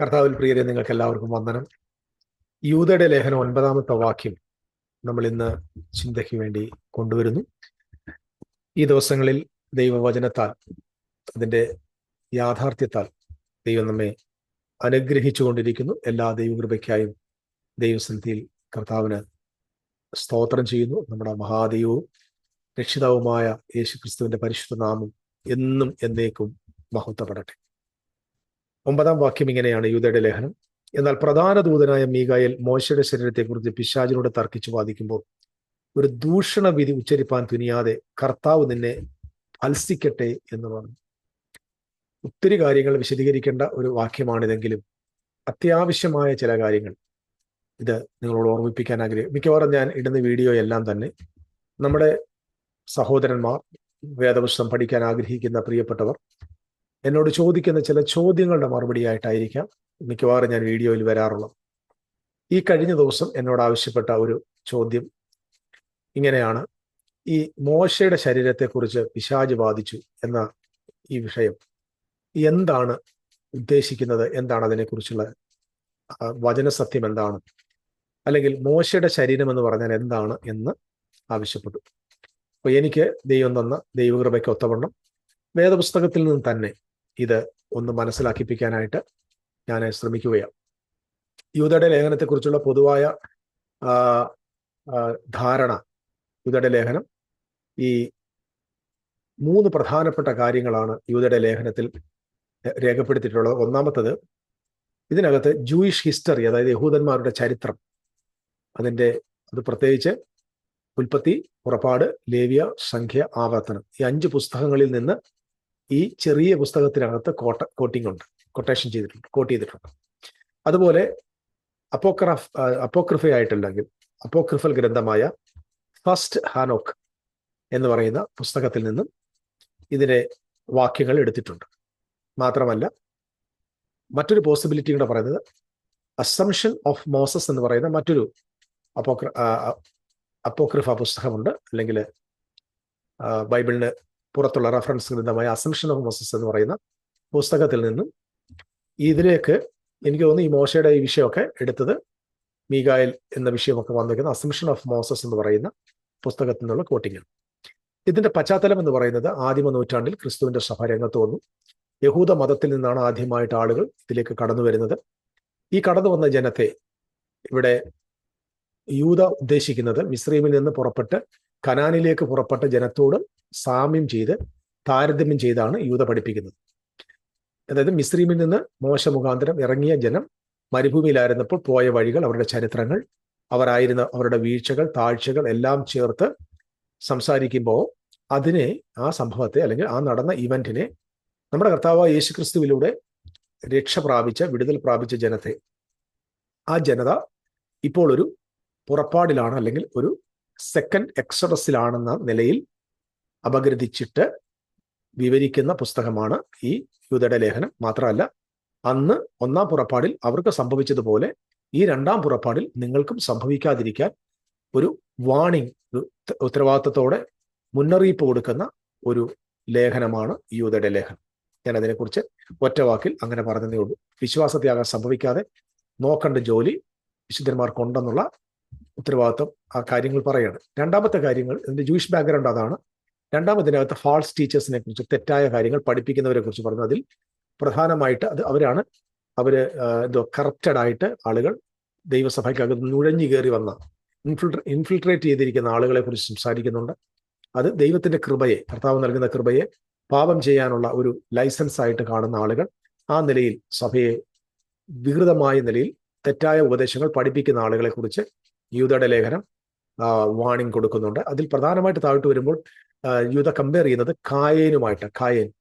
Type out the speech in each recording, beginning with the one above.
കർത്താവിൽ പ്രിയരെ നിങ്ങൾക്ക് എല്ലാവർക്കും വന്ദനം. യൂതയുടെ ലേഖനം ഒൻപതാമത്തെ വാക്യം നമ്മൾ ഇന്ന് ചിന്തയ്ക്ക് വേണ്ടി കൊണ്ടുവരുന്നു. ഈ ദിവസങ്ങളിൽ ദൈവവചനത്താൽ അതിന്റെ യാഥാർത്ഥ്യത്താൽ ദൈവം നമ്മെ അനുഗ്രഹിച്ചു കൊണ്ടിരിക്കുന്നു എല്ലാ ദൈവകൃപയ്ക്കായും ദൈവസന്നിധിയിൽ കർത്താവിന് സ്തോത്രം ചെയ്യുന്നു. നമ്മുടെ മഹാദൈവവും രക്ഷിതാവുമായ യേശു ക്രിസ്തുവിന്റെ പരിശുദ്ധ നാമം എന്നും എന്നേക്കും മഹത്വപ്പെടട്ടെ. ഒമ്പതാം വാക്യം ഇങ്ങനെയാണ് യൂതയുടെ ലേഖനം. എന്നാൽ പ്രധാന ദൂതനായ മീകായൽ മോശയുടെ ശരീരത്തെക്കുറിച്ച് പിശാചിനോട് തർക്കിച്ചു വാദിക്കുമ്പോൾ ഒരു ദൂഷണ വിധി ഉച്ചരിപ്പാൻ തുനിയാതെ കർത്താവ് നിന്നെ അത്സിക്കട്ടെ എന്ന് പറഞ്ഞു. ഒത്തിരി കാര്യങ്ങൾ വിശദീകരിക്കേണ്ട ഒരു വാക്യമാണിതെങ്കിലും അത്യാവശ്യമായ ചില കാര്യങ്ങൾ. ഇത് നിങ്ങളോട് ഓർമ്മിപ്പിക്കാൻ ആഗ്രഹം മിക്കവാറും ഞാൻ ഇടുന്ന വീഡിയോ എല്ലാം തന്നെ നമ്മുടെ സഹോദരന്മാർ വേദപുസ്തകം പഠിക്കാൻ ആഗ്രഹിക്കുന്ന പ്രിയപ്പെട്ടവർ എന്നോട് ചോദിക്കുന്ന ചില ചോദ്യങ്ങളുടെ മറുപടി ആയിട്ടായിരിക്കാം മിക്കവാറും ഞാൻ വീഡിയോയിൽ വരാറുള്ളത്. ഈ കഴിഞ്ഞ ദിവസം എന്നോട് ആവശ്യപ്പെട്ട ഒരു ചോദ്യം ഇങ്ങനെയാണ്. ഈ മോശയുടെ ശരീരത്തെക്കുറിച്ച് പിശാജ് ബാധിച്ചു എന്ന ഈ വിഷയം എന്താണ് ഉദ്ദേശിക്കുന്നത്? എന്താണ് അതിനെക്കുറിച്ചുള്ള വചനസത്യം എന്താണ്? അല്ലെങ്കിൽ മോശയുടെ ശരീരം എന്ന് പറഞ്ഞാൽ എന്താണ് എന്ന് ആവശ്യപ്പെട്ടു. അപ്പോൾ എനിക്ക് ദൈവം തന്ന ദൈവകൃപയ്ക്ക് ഒത്തവണ്ണം വേദപുസ്തകത്തിൽ നിന്ന് തന്നെ ഇത് ഒന്ന് മനസ്സിലാക്കിപ്പിക്കാനായിട്ട് ഞാൻ ശ്രമിക്കുകയാണ്. യൂതയുടെ ലേഖനത്തെക്കുറിച്ചുള്ള പൊതുവായ ധാരണ യൂതയുടെ ലേഖനം ഈ മൂന്ന് പ്രധാനപ്പെട്ട കാര്യങ്ങളാണ് യൂതയുടെ ലേഖനത്തിൽ രേഖപ്പെടുത്തിയിട്ടുള്ളത്. ഒന്നാമത്തത് ഇതിനകത്ത് ജൂയിഷ് ഹിസ്റ്ററി അതായത് യഹൂദന്മാരുടെ ചരിത്രം അതിന്റെ അത് പ്രത്യേകിച്ച് ഉൽപ്പത്തി പുറപ്പാട് ലേവ്യ സംഖ്യ ആവർത്തനം ഈ അഞ്ച് പുസ്തകങ്ങളിൽ നിന്ന് ഈ ചെറിയ പുസ്തകത്തിനകത്ത് കോട്ട കോട്ടിംഗ് ഉണ്ട്. കൊട്ടേഷൻ ചെയ്തിട്ടുണ്ട് കോട്ട് ചെയ്തിട്ടുണ്ട്. അതുപോലെ അപ്പോക്രാഫ് അപ്പോക്രിഫയായിട്ടല്ലെങ്കിൽ അപ്പോക്രിഫൽ ഗ്രന്ഥമായ ഫസ്റ്റ് ഹാനോക്ക് എന്ന് പറയുന്ന പുസ്തകത്തിൽ നിന്നും ഇതിനെ വാക്യങ്ങൾ എടുത്തിട്ടുണ്ട്. മാത്രമല്ല മറ്റൊരു പോസിബിലിറ്റി കൂടെ പറയുന്നത് അസംഷൻ ഓഫ് മോസസ് എന്ന് പറയുന്ന മറ്റൊരു അപ്പോക്ര അപ്പോക്രിഫ പുസ്തകമുണ്ട്. അല്ലെങ്കിൽ ബൈബിളിന് പുറത്തുള്ള റെഫറൻസ് ഗ്രന്ഥമായ അസംഷൻ ഓഫ് മോസസ് എന്ന് പറയുന്ന പുസ്തകത്തിൽ നിന്നും ഇതിലേക്ക് എനിക്ക് തോന്നുന്നു ഈ മോശയുടെ ഈ വിഷയമൊക്കെ എടുത്തത് മീഗായൽ എന്ന വിഷയമൊക്കെ വന്നിരിക്കുന്ന അസംഷൻ ഓഫ് മോസസ് എന്ന് പറയുന്ന പുസ്തകത്തിൽ നിന്നുള്ള കോട്ടിങ്ങാണ് ഇതിന്റെ പശ്ചാത്തലം എന്ന് പറയുന്നത് ആദിമ നൂറ്റാണ്ടിൽ ക്രിസ്തുവിന്റെ സഭ രംഗത്ത് വന്നു. യഹൂദ മതത്തിൽ നിന്നാണ് ആദ്യമായിട്ട് ആളുകൾ ഇതിലേക്ക് കടന്നു വരുന്നത്. ഈ കടന്നു വന്ന ജനത്തെ ഇവിടെ യൂത ഉദ്ദേശിക്കുന്നത് മിസ്രീമിൽ നിന്ന് പുറപ്പെട്ട് കനാനിലേക്ക് പുറപ്പെട്ട ജനത്തോട് സാമ്യം ചെയ്ത് താരതമ്യം ചെയ്താണ് യൂത പഠിപ്പിക്കുന്നത്. അതായത് മിസ്രീമിൽ നിന്ന് മോശ മുഖാന്തരം ഇറങ്ങിയ ജനം മരുഭൂമിയിലായിരുന്നപ്പോൾ പോയ വഴികൾ അവരുടെ ചരിത്രങ്ങൾ അവരായിരുന്ന അവരുടെ വീഴ്ചകൾ താഴ്ചകൾ എല്ലാം ചേർത്ത് സംസാരിക്കുമ്പോൾ അതിനെ ആ സംഭവത്തെ അല്ലെങ്കിൽ ആ നടന്ന ഇവന്റിനെ നമ്മുടെ കർത്താവ് യേശുക്രിസ്തുവിലൂടെ രക്ഷ പ്രാപിച്ച വിടുതൽ പ്രാപിച്ച ജനത്തെ. ആ ജനത ഇപ്പോൾ ഒരു പുറപ്പാടിലാണ് അല്ലെങ്കിൽ ഒരു സെക്കൻഡ് എക്സഡസിലാണെന്ന നിലയിൽ അപഗ്രഥിച്ചിട്ട് വിവരിക്കുന്ന പുസ്തകമാണ് ഈ യൂതയുടെ ലേഖനം. മാത്രമല്ല അന്ന് ഒന്നാം പുറപ്പാടിൽ അവർക്ക് സംഭവിച്ചതുപോലെ ഈ രണ്ടാം പുറപ്പാടിൽ നിങ്ങൾക്കും സംഭവിക്കാതിരിക്കാൻ ഒരു വാണിംഗ് ഉത്തരവാദിത്തത്തോടെ മുന്നറിയിപ്പ് കൊടുക്കുന്ന ഒരു ലേഖനമാണ് യൂതയുടെ ലേഖനം. ഞാൻ അതിനെക്കുറിച്ച് ഒറ്റ വാക്കിൽ അങ്ങനെ പറഞ്ഞതേ ഉള്ളൂ. വിശ്വാസത്യാഗം സംഭവിക്കാതെ നോക്കേണ്ട ജോലി വിശുദ്ധന്മാർക്കുണ്ടെന്നുള്ള ഉത്തരവാദിത്വം ആ കാര്യങ്ങൾ പറയാണ്. രണ്ടാമത്തെ കാര്യങ്ങൾ ഇതിന്റെ ജൂയിഷ് ബാക്ക്ഗ്രൗണ്ട് അതാണ്. രണ്ടാമതിനകത്ത് ഫാൾസ് ടീച്ചേഴ്സിനെ കുറിച്ച് തെറ്റായ കാര്യങ്ങൾ പഠിപ്പിക്കുന്നവരെ കുറിച്ച് പറഞ്ഞു അതിൽ പ്രധാനമായിട്ട് അത് അവരാണ്. അവർ എന്തോ കറപ്റ്റഡ് ആയിട്ട് ആളുകൾ ദൈവസഭയ്ക്കകത്ത് നുഴഞ്ഞു കയറി വന്ന ഇൻഫിൽട്രേ ഇൻഫിൽട്രേറ്റ് ചെയ്തിരിക്കുന്ന ആളുകളെ കുറിച്ച് സംസാരിക്കുന്നുണ്ട്. അത് ദൈവത്തിന്റെ കൃപയെ കർത്താവ് നൽകുന്ന കൃപയെ പാപം ചെയ്യാനുള്ള ഒരു ലൈസൻസ് ആയിട്ട് കാണുന്ന ആളുകൾ ആ നിലയിൽ സഭയെ വികൃതമായ നിലയിൽ തെറ്റായ ഉപദേശങ്ങൾ പഠിപ്പിക്കുന്ന ആളുകളെ കുറിച്ച് യൂതയുടെ ലേഖനം വാണിംഗ് കൊടുക്കുന്നുണ്ട്. അതിൽ പ്രധാനമായിട്ട് താഴ്ത്തു വരുമ്പോൾ യൂത കമ്പയർ ചെയ്യുന്നത് കായേനുമായിട്ട് കായേൻ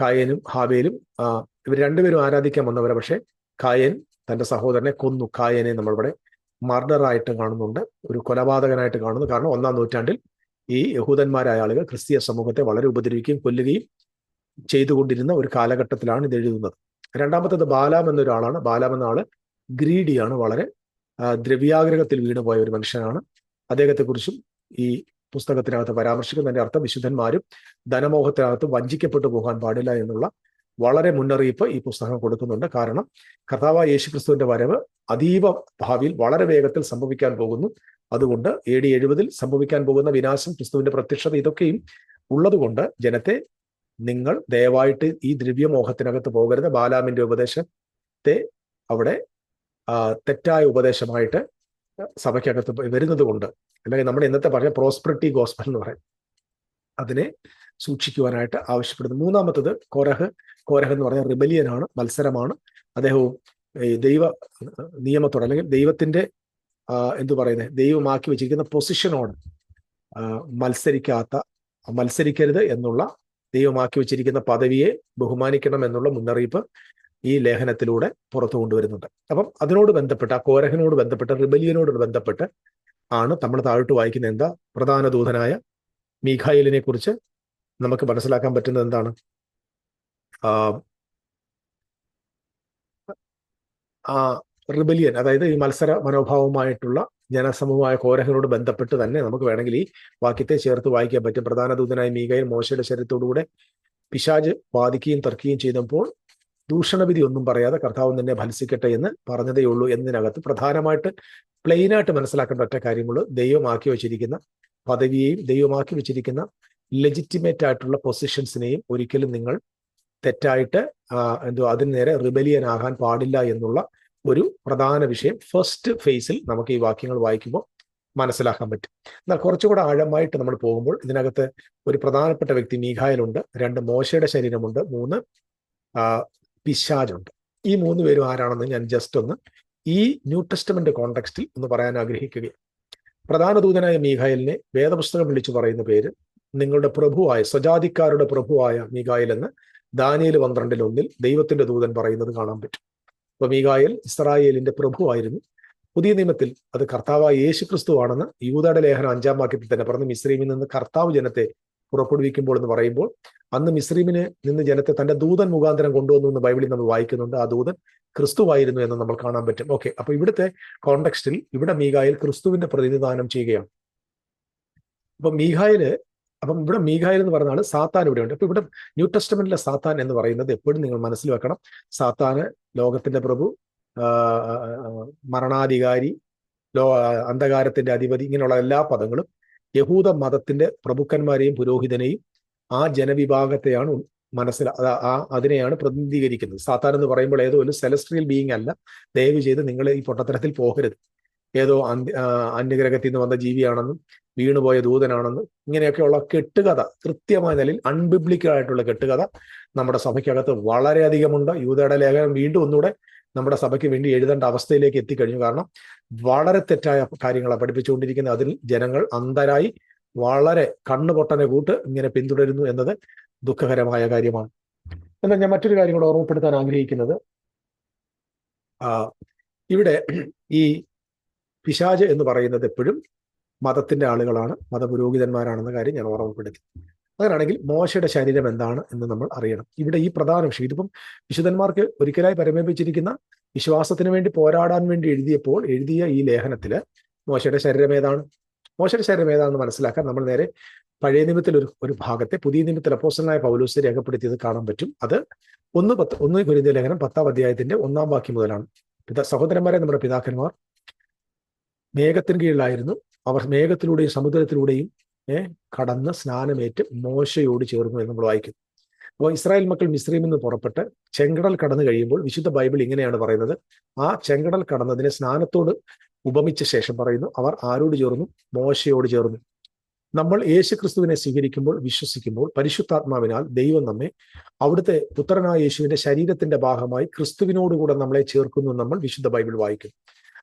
കായനും ഹാബേലും ഇവർ രണ്ടുപേരും ആരാധിക്കാൻ വന്നവരെ. പക്ഷേ കായൻ തന്റെ സഹോദരനെ കൊന്നു. കായനെ നമ്മളിവിടെ മർഡറായിട്ട് കാണുന്നുണ്ട്. ഒരു കൊലപാതകനായിട്ട് കാണുന്നു. കാരണം ഒന്നാം നൂറ്റാണ്ടിൽ ഈ യഹൂദന്മാരായ ആളുകൾ ക്രിസ്തീയ സമൂഹത്തെ വളരെ ഉപദ്രവിക്കുകയും കൊല്ലുകയും ചെയ്തുകൊണ്ടിരുന്ന ഒരു കാലഘട്ടത്തിലാണ് ഇത് എഴുതുന്നത്. രണ്ടാമത്തത് ബാലാം എന്നൊരാളാണ്. ബാലാം എന്ന ആൾ ഗ്രീഡിയാണ്. വളരെ ദ്രവ്യാഗ്രഹത്തിൽ വീണുപോയ ഒരു മനുഷ്യനാണ്. അദ്ദേഹത്തെക്കുറിച്ചും ഈ പുസ്തകത്തിനകത്ത് പരാമർശിക്കുന്നതിന്റെ അർത്ഥം വിശുദ്ധന്മാരും ധനമോഹത്തിനകത്ത് വഞ്ചിക്കപ്പെട്ടു പോകാൻ പാടില്ല എന്നുള്ള വളരെ മുന്നറിയിപ്പ് ഈ പുസ്തകം കൊടുക്കുന്നുണ്ട്. കാരണം കർത്താവ് യേശുക്രിസ്തുവിന്റെ വരവ് അതീവ ഭാവിയിൽ വളരെ വേഗത്തിൽ സംഭവിക്കാൻ പോകുന്നു. അതുകൊണ്ട് എ ഡി എഴുപതിൽ സംഭവിക്കാൻ പോകുന്ന വിനാശം ക്രിസ്തുവിന്റെ പ്രത്യക്ഷത ഇതൊക്കെയും ഉള്ളതുകൊണ്ട് ജനത്തെ നിങ്ങൾ ദയവായിട്ട് ഈ ദ്രവ്യമോഹത്തിനകത്ത് പോകരുത്. ബാലാമിന്റെ ഉപദേശത്തെ അവിടെ തെറ്റായ ഉപദേശമായിട്ട് സഭയ്ക്കകത്ത് വരുന്നത് കൊണ്ട് അല്ലെങ്കിൽ നമ്മുടെ ഇന്നത്തെ പറഞ്ഞ പ്രോസ്പെറിറ്റി ഗോസ്പൽ എന്ന് പറയും അതിനെ സൂക്ഷിക്കുവാനായിട്ട് ആവശ്യപ്പെടുന്നു. മൂന്നാമത്തത് കോരഹ്. കോരഹ് എന്ന് പറഞ്ഞ റിബലിയനാണ് മത്സരമാണ്. അദ്ദേഹവും ഈ ദൈവ നിയമത്തോട് അല്ലെങ്കിൽ ദൈവത്തിന്റെ എന്തു പറയുന്നത് ദൈവമാക്കി വെച്ചിരിക്കുന്ന പൊസിഷനോട് മത്സരിക്കാത്ത മത്സരിക്കരുത് എന്നുള്ള ദൈവമാക്കി വെച്ചിരിക്കുന്ന പദവിയെ ബഹുമാനിക്കണം എന്നുള്ള മുന്നറിയിപ്പ് ഈ ലേഖനത്തിലൂടെ പുറത്തു കൊണ്ടുവരുന്നുണ്ട്. അപ്പം അതിനോട് ബന്ധപ്പെട്ട് ആ കോരഹനോട് ബന്ധപ്പെട്ട് റിബലിയനോട് ബന്ധപ്പെട്ട് ആണ് നമ്മൾ താഴോട്ട് വായിക്കുന്ന എന്താ? പ്രധാന ദൂതനായ മീഖായിലിനെ കുറിച്ച് നമുക്ക് മനസ്സിലാക്കാൻ പറ്റുന്നത് എന്താണ്? ആ റിബലിയൻ അതായത് ഈ മത്സര മനോഭാവമായിട്ടുള്ള ജനസമൂഹമായ കോരഹനോട് ബന്ധപ്പെട്ട് തന്നെ നമുക്ക് വേണമെങ്കിൽ ഈ വാക്യത്തെ ചേർത്ത് വായിക്കാൻ പറ്റും. പ്രധാന ദൂതനായ മീകയിൽ മോശയുടെ ശരീരത്തോടുകൂടെ പിശാജ് വാദിക്കുകയും തർക്കുകയും ചെയ്തപ്പോൾ ദൂഷണവിധി ഒന്നും പറയാതെ കർത്താവ് തന്നെ ഫലസിക്കട്ടെ എന്ന് പറഞ്ഞതേ ഉള്ളൂ എന്നതിനകത്ത് പ്രധാനമായിട്ട് പ്ലെയിനായിട്ട് മനസ്സിലാക്കേണ്ട ഒറ്റ കാര്യങ്ങൾ ദൈവമാക്കി വെച്ചിരിക്കുന്ന പദവിയെയും ദൈവമാക്കി വെച്ചിരിക്കുന്ന ലെജിറ്റിമേറ്റ് ആയിട്ടുള്ള പൊസിഷൻസിനെയും ഒരിക്കലും നിങ്ങൾ തെറ്റായിട്ട് എന്തോ അതിന് നേരെ റിബലിയൻ ആകാൻ പാടില്ല എന്നുള്ള ഒരു പ്രധാന വിഷയം ഫസ്റ്റ് ഫേസിൽ നമുക്ക് ഈ വാക്യങ്ങൾ വായിക്കുമ്പോൾ മനസ്സിലാക്കാൻ പറ്റും. എന്നാൽ കുറച്ചുകൂടെ ആഴമായിട്ട് നമ്മൾ പോകുമ്പോൾ ഇതിനകത്ത് ഒരു പ്രധാനപ്പെട്ട വ്യക്തി മീഖായലുണ്ട്. രണ്ട് മോശയുടെ ശരീരമുണ്ട്. മൂന്ന് പിശാജുണ്ട് ഈ മൂന്ന് പേരും ആരാണെന്ന് ഞാൻ ജസ്റ്റ് ഒന്ന് ഈ ന്യൂ ടെസ്റ്റമെന്റ് കോണ്ടെക്സ്റ്റിൽ ഒന്ന് പറയാൻ ആഗ്രഹിക്കുകയാണ്. പ്രധാന ദൂതനായ മീഖായലിനെ വേദപുസ്തകം വിളിച്ചു പറയുന്ന പേര് നിങ്ങളുടെ പ്രഭുവായ സ്വജാതിക്കാരുടെ പ്രഭുവായ മീഖായൽ എന്ന് ദാനിയൽ പന്ത്രണ്ടിൽ ഒന്നിൽ ദൈവത്തിന്റെ ദൂതൻ പറയുന്നത് കാണാൻ പറ്റും. അപ്പൊ മീഖായൽ ഇസ്രായേലിന്റെ പ്രഭുവായിരുന്നു. പുതിയ നിയമത്തിൽ അത് കർത്താവായ യേശു ക്രിസ്തു ആണെന്ന് യൂതയുടെ ലേഖനം അഞ്ചാം വാക്യത്തിൽ തന്നെ പറഞ്ഞു. മിശ്രീമിൽ നിന്ന് കർത്താവ് ജനത്തെ പുറപ്പെടുവിക്കുമ്പോൾ എന്ന് പറയുമ്പോൾ അന്ന് മിസ്രീമിന് നിന്ന് ജനത്തെ തന്റെ ദൂതൻ മുഖാന്തരം കൊണ്ടുവന്നു എന്ന് ബൈബിളിൽ നമ്മൾ വായിക്കുന്നുണ്ട്. ആ ദൂതൻ ക്രിസ്തുവായിരുന്നു എന്ന് നമ്മൾ കാണാൻ പറ്റും. ഓക്കെ അപ്പൊ ഇവിടുത്തെ കോണ്ടെക്സ്റ്റിൽ ഇവിടെ മീഖായിൽ ക്രിസ്തുവിന്റെ പ്രതിനിധാനം ചെയ്യുകയാണ്. അപ്പൊ മീഖായിൽ അപ്പം ഇവിടെ മീഖായിൽ എന്ന് ആൾ സാത്താൻ ഇവിടെ ഉണ്ട് അപ്പൊ ഇവിടെ ന്യൂ ടെസ്റ്റമെന്റിലെ സാത്താൻ എന്ന് പറയുന്നത് എപ്പോഴും നിങ്ങൾ മനസ്സിൽ വെക്കണം. സാത്താന് ലോകത്തിന്റെ പ്രഭു മരണാധികാരി ലോ അന്ധകാരത്തിന്റെ അധിപതി ഇങ്ങനെയുള്ള എല്ലാ പദങ്ങളും യഹൂദ മതത്തിന്റെ പ്രഭുക്കന്മാരെയും പുരോഹിതനെയും ആ ജനവിഭാഗത്തെയാണ് മനസ്സിൽ ആ അതിനെയാണ് പ്രതിനിധീകരിക്കുന്നത്. സാത്താൻ എന്ന് പറയുമ്പോൾ ഏതോ ഒരു സെലസ്ട്രിയൽ ബീയിങ് അല്ല. ദയവ് ചെയ്ത് നിങ്ങൾ ഈ പൊട്ടത്തരത്തിൽ പോകരുത്. ഏതോ അന്യ അന്യഗ്രഹത്തിൽ നിന്ന് വന്ന ജീവിയാണെന്നും വീണുപോയ ദൂതനാണെന്നും ഇങ്ങനെയൊക്കെയുള്ള കെട്ടുകഥ കൃത്യമായ നിലയിൽ അൺബിബ്ലിക്കൽ ആയിട്ടുള്ള കെട്ടുകഥ നമ്മുടെ സഭയ്ക്കകത്ത് വളരെയധികമുണ്ട്. യൂതയുടെ ലേഖനം വീണ്ടും ഒന്നുകൂടെ നമ്മുടെ സഭയ്ക്ക് വേണ്ടി എഴുതേണ്ട അവസ്ഥയിലേക്ക് എത്തിക്കഴിഞ്ഞു. കാരണം വളരെ തെറ്റായ കാര്യങ്ങളാണ് പഠിപ്പിച്ചുകൊണ്ടിരിക്കുന്നത്. അതിൽ ജനങ്ങൾ അന്ധരായി വളരെ കണ്ണുപൊട്ടനെ കൂട്ട് ഇങ്ങനെ പിന്തുടരുന്നു എന്നത് ദുഃഖകരമായ കാര്യമാണ്. എന്നാൽ ഞാൻ മറ്റൊരു കാര്യം കൂടെ ഓർമ്മപ്പെടുത്താൻ ആഗ്രഹിക്കുന്നത്. ഇവിടെ ഈ പിശാജ് എന്ന് പറയുന്നത് എപ്പോഴും മതത്തിന്റെ ആളുകളാണ് മതപുരോഹിതന്മാരാണെന്ന കാര്യം ഞാൻ ഓർമ്മപ്പെടുത്തി. അങ്ങനെയാണെങ്കിൽ മോശയുടെ ശരീരം എന്താണ് എന്ന് നമ്മൾ അറിയണം. ഇവിടെ ഈ പ്രധാന വിഷയം ഇതിപ്പം വിശുദ്ധന്മാർക്ക് ഒരിക്കലായി പരമേപ്പിച്ചിരിക്കുന്ന വിശ്വാസത്തിന് വേണ്ടി പോരാടാൻ വേണ്ടി എഴുതിയപ്പോൾ എഴുതിയ ഈ ലേഖനത്തിൽ മോശയുടെ ശരീരം ഏതാണ്? മോശയുടെ ശരീരം ഏതാണെന്ന് മനസ്സിലാക്കാൻ നമ്മൾ നേരെ പഴയ നിമിത്തിൽ ഒരു ഒരു ഭാഗത്തെ പുതിയ നിമിത്തിൽ അപ്പോസ്റ്റലായ പൗലൂസ് രേഖപ്പെടുത്തിയത് കാണാൻ പറ്റും. അത് ഒന്ന് പത്ത് ഒന്ന് കുരുന്ന ലേഖനം പത്താം അധ്യായത്തിന്റെ ഒന്നാം വാക്യം മുതലാണ്. പിതാ സഹോദരന്മാരെ നമ്മുടെ പിതാക്കന്മാർ മേഘത്തിന് കീഴിലായിരുന്നു. അവർ മേഘത്തിലൂടെയും സമുദ്രത്തിലൂടെയും കടന്ന് സ്നാനമേറ്റ് മോശയോട് ചേർന്നു എന്ന് നമ്മൾ വായിക്കും അപ്പോൾ ഇസ്രായേൽ മക്കൾ മിശ്രീമിൽ നിന്ന് പുറപ്പെട്ട് ചെങ്കടൽ കടന്നു കഴിയുമ്പോൾ വിശുദ്ധ ബൈബിൾ ഇങ്ങനെയാണ് പറയുന്നത്. ആ ചെങ്കടൽ കടന്നതിനെ സ്നാനത്തോട് ഉപമിച്ച ശേഷം പറയുന്നു അവർ ആരോട് ചേർന്നു? മോശയോട് ചേർന്നു. നമ്മൾ യേശു ക്രിസ്തുവിനെ സ്വീകരിക്കുമ്പോൾ വിശ്വസിക്കുമ്പോൾ പരിശുദ്ധാത്മാവിനാൽ ദൈവം നമ്മെ അവിടുത്തെ പുത്രനായ യേശുവിന്റെ ശരീരത്തിന്റെ ഭാഗമായി ക്രിസ്തുവിനോടുകൂടെ നമ്മളെ ചേർക്കുന്നു നമ്മൾ വിശുദ്ധ ബൈബിൾ വായിക്കും.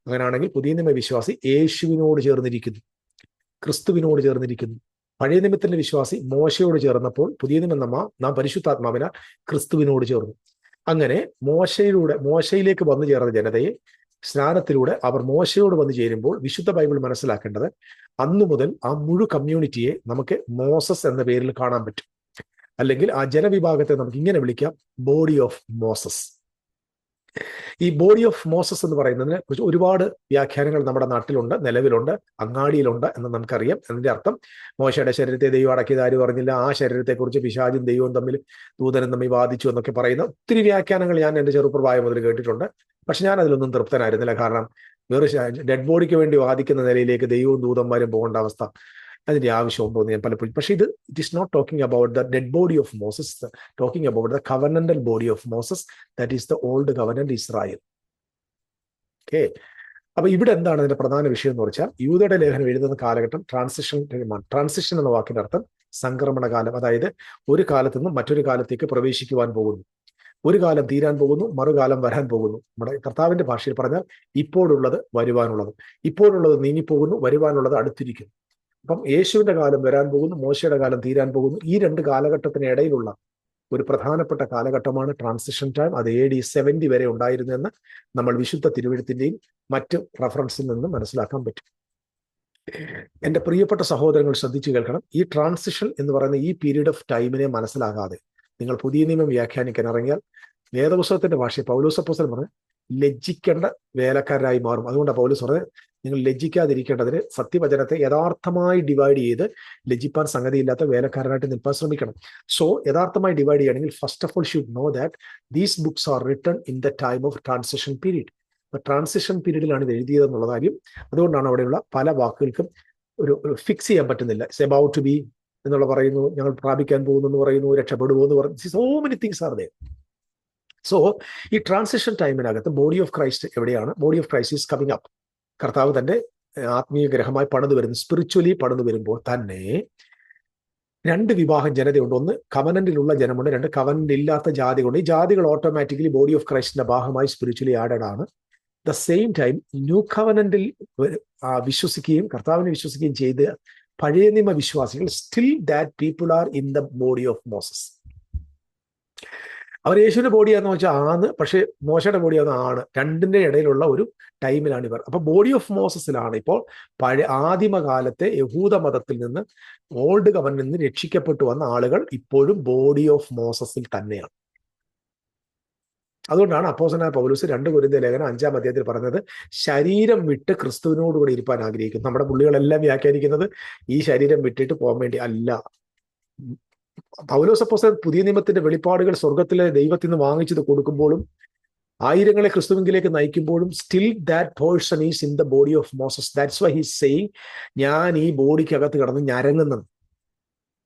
അങ്ങനെയാണെങ്കിൽ പുതിയ നിയമ വിശ്വാസി യേശുവിനോട് ചേർന്നിരിക്കുന്നു. ക്രിസ്തുവിനോട് ചേർന്നിരിക്കുന്നു. പഴയ നിയമത്തിന്റെ വിശ്വാസി മോശയോട് ചേർന്നപ്പോൾ പുതിയ നിയമം നമ്മ നാം പരിശുദ്ധാത്മാവിനാൽ ക്രിസ്തുവിനോട് ചേർന്നു. അങ്ങനെ മോശയിലൂടെ മോശയിലേക്ക് വന്നു ചേർന്ന ജനതയെ സ്നാനത്തിലൂടെ അവർ മോശയോട് വന്നു ചേരുമ്പോൾ വിശുദ്ധ ബൈബിൾ മനസ്സിലാക്കേണ്ടത് അന്നു മുതൽ ആ മുഴു കമ്മ്യൂണിറ്റിയെ നമുക്ക് മോസസ് എന്ന പേരിൽ കാണാൻ പറ്റും. അല്ലെങ്കിൽ ആ ജനവിഭാഗത്തെ നമുക്ക് ഇങ്ങനെ വിളിക്കാം ബോഡി ഓഫ് മോസസ്. ഈ ബോഡി ഓഫ് മോസസ് എന്ന് പറയുന്നതിനെ കുറിച്ച് ഒരുപാട് വ്യാഖ്യാനങ്ങൾ നമ്മുടെ നാട്ടിലുണ്ട് നിലവിലുണ്ട് അങ്ങാടിയിലുണ്ട് എന്ന് നമുക്കറിയാം. എന്നതിന്റെ അർത്ഥം മോശയുടെ ശരീരത്തെ ദൈവം അടക്കിയത് ആരും പറഞ്ഞില്ല ആ ശരീരത്തെക്കുറിച്ച് പിശാചും ദൈവവും തമ്മിൽ ദൂതനും തമ്മിൽ വാദിച്ചു എന്നൊക്കെ പറയുന്ന ഒത്തിരി വ്യാഖ്യാനങ്ങൾ ഞാൻ എന്റെ ചെറുപ്രായം മുതൽ കേട്ടിട്ടുണ്ട്. പക്ഷെ ഞാൻ അതിലൊന്നും തൃപ്തനായിരുന്നില്ല. കാരണം വേറെ ഡെഡ് ബോഡിക്ക് വേണ്ടി വാദിക്കുന്ന നിലയിലേക്ക് ദൈവവും ദൂതന്മാരും പോകേണ്ട അവസ്ഥ അതിന്റെ ആവശ്യമുണ്ടോ എന്ന് ഞാൻ പലപ്പോഴും പക്ഷേ ഇത് it is not talking about the dead body of Moses talking about the covenantal body of Moses that is the old covenant Israel okay അപ്പൊ ഇവിടെ എന്താണ് അതിന്റെ പ്രധാന വിഷയം എന്ന് വെച്ചാൽ യൂതയുടെ ലേഖനം എഴുതുന്ന കാലഘട്ടം ട്രാൻസിഷൻ ട്രാൻസിഷൻ എന്ന വാക്കിന്റെ അർത്ഥം സംക്രമണ കാലം അതായത് ഒരു കാലത്ത് നിന്നും മറ്റൊരു കാലത്തേക്ക് പ്രവേശിക്കുവാൻ പോകുന്നു. ഒരു കാലം തീരാൻ പോകുന്നു മറുകാലം വരാൻ പോകുന്നു. നമ്മുടെ കർത്താവിന്റെ ഭാഷയിൽ പറഞ്ഞാൽ ഇപ്പോഴുള്ളത് വരുവാനുള്ളത്. ഇപ്പോഴുള്ളത് നീങ്ങിപ്പോകുന്നു വരുവാനുള്ളത് അടുത്തിരിക്കുന്നു. അപ്പം യേശുവിന്റെ കാലം വരാൻ പോകുന്നു മോശയുടെ കാലം തീരാൻ പോകുന്നു. ഈ രണ്ട് കാലഘട്ടത്തിന് ഇടയിലുള്ള ഒരു പ്രധാനപ്പെട്ട കാലഘട്ടമാണ് ട്രാൻസിഷൻ ടൈം അത് എ ഡി സെവന്റി വരെ ഉണ്ടായിരുന്നു എന്ന് നമ്മൾ വിശുദ്ധ തിരുവഴുത്തിന്റെയും മറ്റ് റഫറൻസിൽ നിന്നും മനസ്സിലാക്കാൻ പറ്റും. എന്റെ പ്രിയപ്പെട്ട സഹോദരങ്ങൾ ശ്രദ്ധിച്ചു കേൾക്കണം. ഈ ട്രാൻസിഷൻ എന്ന് പറയുന്ന ഈ പീരീഡ് ഓഫ് ടൈമിനെ മനസ്സിലാകാതെ നിങ്ങൾ പുതിയ നിയമം വ്യാഖ്യാനിക്കാൻ ഇറങ്ങിയാൽ വേദപുസ്തകത്തിന്റെ ഭാഷ പൗലോസപ്പോസൽ പറഞ്ഞ് ലജ്ജിക്കേണ്ട വേലക്കാരായി മാറും. അതുകൊണ്ടാണ് പൗലോസ് പറഞ്ഞത് നിങ്ങൾ ലജ്ജിക്കാതിരിക്കേണ്ടതിന് സത്യവചനത്തെ യഥാർത്ഥമായി ഡിവൈഡ് ചെയ്ത് ലജ്ജിപ്പാൻ സംഗതിയില്ലാത്ത വേലക്കാരനായിട്ട് നിൽപ്പാൻ ശ്രമിക്കണം. സോ യഥാർത്ഥമായി ഡിവൈഡ് ചെയ്യുകയാണെങ്കിൽ first of all should know that these books are return in the time of transition period അപ്പൊ ട്രാൻസിഷൻ പീരീഡിലാണ് ഇത് എഴുതിയതെന്നുള്ള കാര്യം. അതുകൊണ്ടാണ് അവിടെയുള്ള പല വാക്കുകൾക്കും ഒരു ഫിക്സ് ചെയ്യാൻ പറ്റുന്നില്ല. ഇറ്റ്സ് എബൌട്ട് ടു ബി എന്നുള്ള പറയുന്നു ഞങ്ങൾ പ്രാപിക്കാൻ പോകുന്നു എന്ന് പറയുന്നു രക്ഷപ്പെടുമോ എന്ന് പറയുന്നു so many things are they so ഈ ട്രാൻസിഷൻ ടൈമിനകത്ത് ബോഡി ഓഫ് ക്രൈസ്റ്റ് എവിടെയാണ്? Body of Christ is coming up കർത്താവ് തന്റെ ആത്മീയ ഗ്രഹമായി പണിതു വരുന്നു. സ്പിരിച്വലി പണിതു വരുമ്പോൾ തന്നെ രണ്ട് വിവാഹം ജനതയുണ്ട്. ഒന്ന് കവനന്റിലുള്ള ജനമുണ്ട് രണ്ട് കവനന്റ് ഇല്ലാത്ത ജാതികളുണ്ട്. ഈ ജാതികൾ ഓട്ടോമാറ്റിക്കലി ബോഡി ഓഫ് ക്രൈസ്റ്റിന്റെ ഭാഗമായി സ്പിരിച്വലി ആഡഡ് ആണ്. ദ സെയിം ടൈം ന്യൂ കവനന്റിൽ വിശ്വസിക്കുകയും കർത്താവിനെ വിശ്വസിക്കുകയും ചെയ്ത് പഴയ നിയമ വിശ്വാസികൾ still that people are in the body of Moses അവർ യേശുവിന്റെ ബോഡിയാന്ന് വെച്ചാൽ ആണ് പക്ഷേ മോശയുടെ ബോഡിയാന്ന് ആണ്. രണ്ടിന്റെ ഇടയിലുള്ള ഒരു ടൈമിലാണ് ഇവർ. അപ്പൊ ബോഡി ഓഫ് മോസസിലാണ് ഇപ്പോൾ പഴയ ആദിമകാലത്തെ യഹൂദ മതത്തിൽ നിന്ന് ഓൾഡ് ഗവൺമെന്റിൽ നിന്ന് രക്ഷിക്കപ്പെട്ടു വന്ന ആളുകൾ ഇപ്പോഴും ബോഡി ഓഫ് മോസസിൽ തന്നെയാണ്. അതുകൊണ്ടാണ് അപ്പോസനായ പൗലൂസ് രണ്ട് കുരുന്ന ലേഖനം അഞ്ചാം അധ്യായത്തിൽ പറഞ്ഞത് ശരീരം വിട്ട് ക്രിസ്തുവിനോടുകൂടി ഇരിപ്പാൻ ആഗ്രഹിക്കുന്നു. നമ്മുടെ പുള്ളികളെല്ലാം വ്യാഖ്യാനിക്കുന്നത് ഈ ശരീരം വിട്ടിട്ട് പോകാൻ വേണ്ടി അല്ല. പൗലോസ് അപ്പോസൻ പുതിയ നിയമത്തിന്റെ വെളിപ്പാടുകൾ സ്വർഗത്തിലെ ദൈവത്തിൽ നിന്ന് വാങ്ങിച്ചത് കൊടുക്കുമ്പോഴും ആയിരങ്ങളെ ക്രിസ്തുവിംഗിലേക്ക് നയിക്കുമ്പോഴും still that person is in the body of Moses that's why he's saying ഞാൻ ഈ ബോഡിക്കകത്ത് കിടന്ന് ഞരങ്ങുന്നത്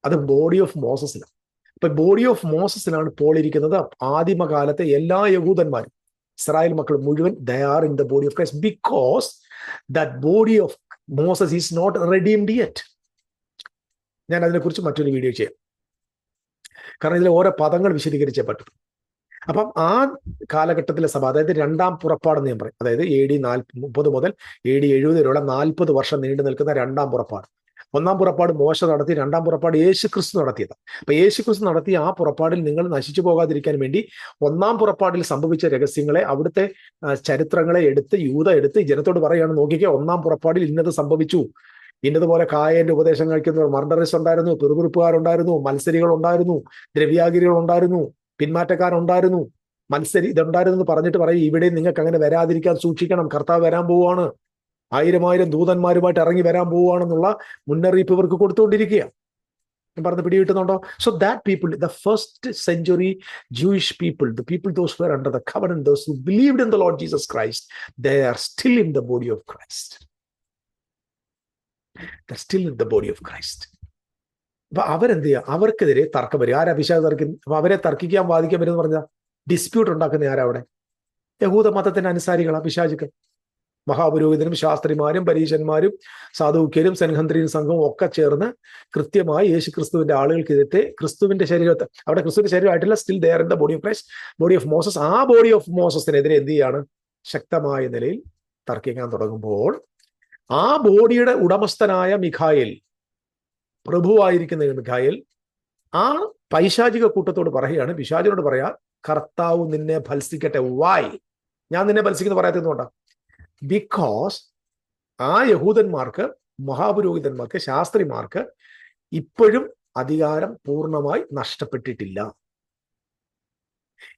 അത് ബോഡി ഓഫ് മോസസിലാണ് ഇപ്പൊ ബോഡി ഓഫ് മോസസിലാണ് പോൾ ഇരിക്കുന്നത്. ആദിമകാലത്തെ എല്ലാ യഹൂദന്മാരും ഇസ്രായേൽ മക്കൾ മുഴുവൻ the are in the body of Christ because that body of Moses is not redeemed yet ഞാൻ അതിനെക്കുറിച്ച് മറ്റൊരു വീഡിയോ ചെയ്യാം. കാരണം ഇതിൽ ഓരോ പദങ്ങൾ വിശദീകരിച്ചേ പറ്റും അപ്പം ആ കാലഘട്ടത്തിലെ സഭ അതായത് രണ്ടാം പുറപ്പാടെന്ന് ഞാൻ പറയും. അതായത് എ ഡി നാൽപ്പത് മുപ്പത് മുതൽ എ ഡി എഴുപത് വരെയുള്ള നാൽപ്പത് വർഷം നീണ്ടു നിൽക്കുന്ന രണ്ടാം പുറപ്പാട്. ഒന്നാം പുറപ്പാട് മോശ നടത്തി രണ്ടാം പുറപ്പാട് യേശു ക്രിസ്തു നടത്തിയത്. അപ്പൊ യേശു ക്രിസ്തു നടത്തിയ ആ പുറപ്പാടിൽ നിങ്ങൾ നശിച്ചു പോകാതിരിക്കാൻ വേണ്ടി ഒന്നാം പുറപ്പാടിൽ സംഭവിച്ച രഹസ്യങ്ങളെ അവിടുത്തെ ചരിത്രങ്ങളെ എടുത്ത് യൂത എടുത്ത് ജനത്തോട് പറയുകയാണ് നോക്കിക്കുക ഒന്നാം പുറപ്പാടിൽ ഇന്നത് സംഭവിച്ചു. ഇന്നതുപോലെ കായന്റെ ഉപദേശം കഴിക്കുന്നവർ മർഡറസ് ഉണ്ടായിരുന്നു പിറുപിറുപ്പുകാരുണ്ടായിരുന്നു മത്സരികൾ ഉണ്ടായിരുന്നു ദ്രവ്യാഗിരികൾ ഉണ്ടായിരുന്നു പിന്മാറ്റക്കാരുണ്ടായിരുന്നു മത്സരി ഇതുണ്ടായിരുന്നു എന്ന് പറഞ്ഞിട്ട് പറയും ഇവിടെ നിങ്ങൾക്ക് അങ്ങനെ വരാതിരിക്കാൻ സൂക്ഷിക്കണം കർത്താവ് വരാൻ പോവുകയാണ്. ആയിരം ആയിരം ദൂതന്മാരുമായിട്ട് ഇറങ്ങി വരാൻ പോവുകയാണെന്നുള്ള മുന്നറിയിപ്പ് ഇവർക്ക് കൊടുത്തുകൊണ്ടിരിക്കുകയാണ്. ഞാൻ പറഞ്ഞ് പിടികിട്ടുന്നുണ്ടോ so that people the first century Jewish people the people those were under the covenant those who believed in the Lord Jesus Christ they are still in the body of Christ still in the body of Christ അപ്പൊ അവരെന്ത് ചെയ്യുക അവർക്കെതിരെ തർക്കം വരും. ആരാ പിശാച് തർക്കും അപ്പൊ അവരെ തർക്കിക്കാൻ വാദിക്കാൻ വരും എന്ന് പറഞ്ഞാൽ ഡിസ്പ്യൂട്ട് ഉണ്ടാക്കുന്ന ആരാ അവിടെ? യഹൂദ മതത്തിന്റെ അനുസാരികളാ പിശാചുക്കൾ. മഹാപുരോഹിതനും ശാസ്ത്രിമാരും പരീശന്മാരും സാധുക്യരും സെൻഹന്ത്രിയും സംഘവും ഒക്കെ ചേർന്ന് കൃത്യമായി യേശു ക്രിസ്തുവിന്റെ ആളുകൾക്കെതിരെ ക്രിസ്തുവിന്റെ ശരീരത്തെ അവിടെ ക്രിസ്തുവിന്റെ ശരീരമായിട്ടില്ല still their in the body of Christ body of Moses ആ ബോഡി ഓഫ് മോസസിനെതിരെ എന്ത് ചെയ്യാണ്? ശക്തമായ നിലയിൽ തർക്കിക്കാൻ തുടങ്ങുമ്പോൾ ആ ബോഡിയുടെ ഉടമസ്ഥനായ മിഖായേൽ പ്രഭുവായിരിക്കുന്ന മിഖായേൽ ആ പൈശാചിക കൂട്ടത്തോട് പറയുകയാണ് പിശാചിനോട് പറയാ കർത്താവ് നിന്നെ ഫത്സിക്കട്ടെ വായ് ഞാൻ നിന്നെ ഫത്സിക്കുന്നു പറയാത്തതുകൊണ്ടാണ് ബിക്കോസ് ആ യഹൂദന്മാർക്ക് മഹാപുരോഹിതന്മാർക്ക് ശാസ്ത്രിമാർക്ക് ഇപ്പോഴും അധികാരം പൂർണമായി നഷ്ടപ്പെട്ടിട്ടില്ല.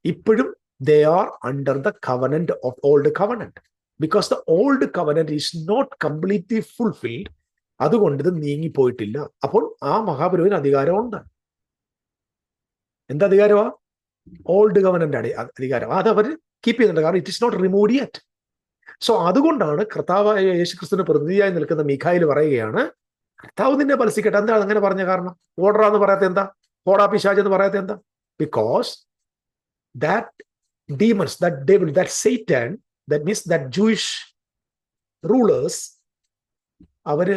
ഇപ്പോഴും they are under the covenant of old covenant because the old covenant is not completely fulfilled അതുകൊണ്ട് ഇത് നീങ്ങിപ്പോയിട്ടില്ല. അപ്പോൾ ആ മഹാപുരോഹിന് അധികാരമുണ്ട് എന്ത് അധികാരമാ? ഓൾഡ് ഗവൺമെന്റ് അധികാരം. അത് അവർ കീപ്പ് ചെയ്യുന്നുണ്ട്. കാരണം it is not remove yet so അതുകൊണ്ടാണ് കർത്താവായ യേശു ക്രിസ്തുവിന് പ്രതിനിധിയായി നിൽക്കുന്ന മിഖായിൽ പറയുകയാണ് കർത്താവ് നിന്നെ പലസിക്കട്ടെ എന്താണ് അങ്ങനെ പറഞ്ഞ കാരണം? ഓർഡറാന്ന് പറയാത്ത എന്താ? ഓടാ പിശാജ് എന്ന് പറയാത്ത എന്താ? Because that demons that devil that Satan that means that Jewish rulers our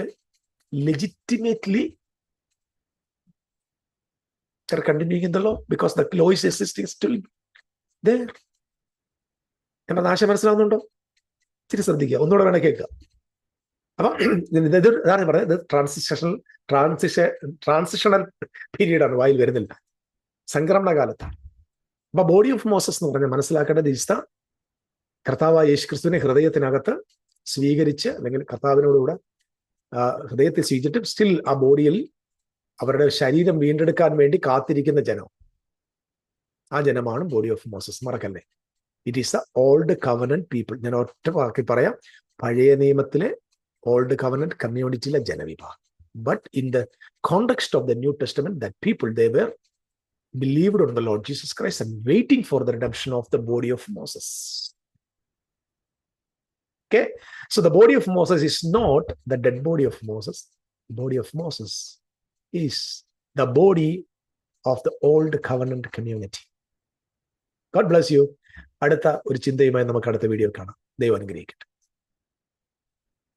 legitimately they're continuing in the law because the law is നാശം മനസ്സിലാവുന്നുണ്ടോ? ഇച്ചിരി ശ്രദ്ധിക്കുക. ഒന്നുകൂടെ വേണേൽ കേൾക്കുക അപ്പൊ ഇതൊരു ഇതാണ് ഇത് ട്രാൻസിഷണൽ ട്രാൻസിഷൻ ട്രാൻസിഷണൽ പീരീഡാണ് വായിൽ വരുന്നില്ല. സംക്രമണ കാലത്താണ്. അപ്പൊ ബോഡി ഓഫ് മോസസ് എന്ന് പറഞ്ഞാൽ മനസ്സിലാക്കേണ്ട ദിവസ കർത്താവ് കർത്താവായ യേശു ക്രിസ്തുവിനെ ഹൃദയത്തിനകത്ത് സ്വീകരിച്ച് അല്ലെങ്കിൽ കർത്താവിനോടുകൂടെ ഹൃദയത്തെ സ്വീകരിച്ചിട്ട് സ്റ്റിൽ ആ ബോഡിയിൽ അവരുടെ ശരീരം വീണ്ടെടുക്കാൻ വേണ്ടി കാത്തിരിക്കുന്ന ജനം. ആ ജനമാണ് ബോഡി ഓഫ് മോസസ് മറക്കല്ലേ? It is the old covenant people ഞാൻ ഒറ്റ വാക്കി പറയാം പഴയ നിയമത്തിലെ ഓൾഡ് കവനന്റ് കമ്മ്യൂണിറ്റിയിലെ ജനവിഭാഗം but in the context of the New Testament that people they were believed on the Lord Jesus Christ and waiting for the redemption of the body of Moses. Okay, so the body of Moses is not the dead body of Moses. The body of Moses is the body of the old covenant community. God bless you. അടുത്ത ഒരു ചിന്തയുമായി നമുക്ക് അടുത്ത video കാണാം. ദൈവം അനുഗ്രഹിക്കട്ടെ.